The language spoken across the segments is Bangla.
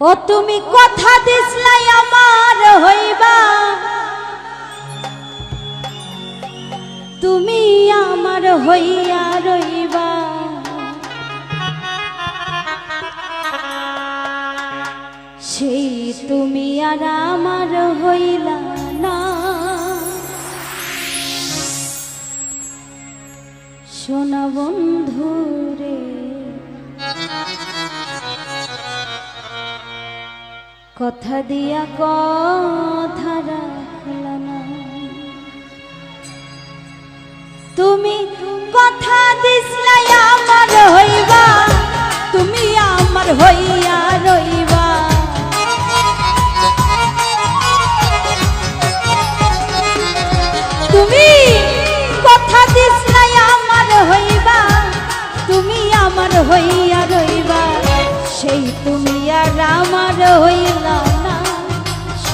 ও তুমি কথা দিসলাই আমার হইবা। তুমি আমার হইয়া রইবা। সেই তুমি আর আমার হইলা না। সোনা বন্ধু রে কথা দিয়া কথা রাখল না। তুমি কথা দিসলাই আমার হইবা, তুমি আমার হইয়া রইবা। তুমি কথা দিসলাই আমার হইবা, তুমি আমার হইয়া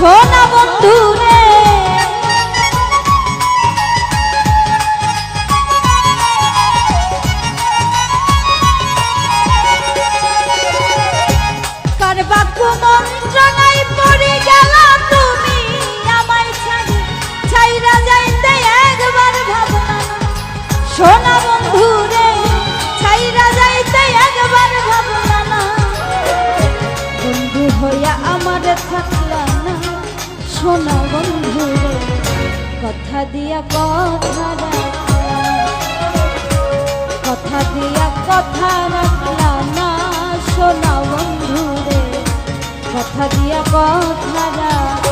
সোনা দিয়া কথা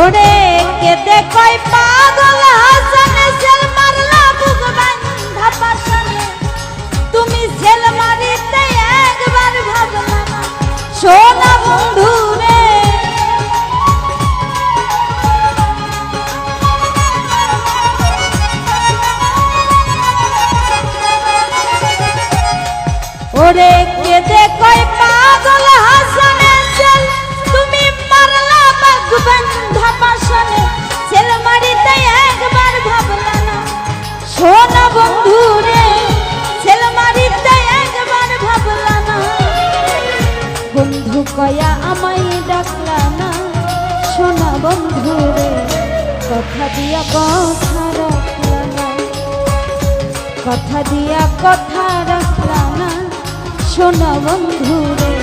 ওরে কেতে কই পাগল হাসানে সেল মারলা বুক বান্ধা পাশানে তুমি সেল মারিতে একবার ভাবলা সোনা বন্ধু রে। ওরে সোনা বন্ধু রে সেল মারিতে একবার ভাবলা না। বন্ধু কয়া আমায় ডাকলা না সোনা বন্ধু রে, কথা দিয়া কথা রাখলা না। কথা না বন্ধু রে,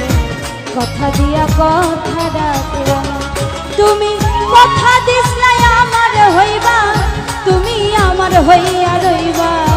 কথা দিয়া কথা রাখলা না। তুমি কথা দিসলাই আমার হইবা আমার হইয়া রইবা।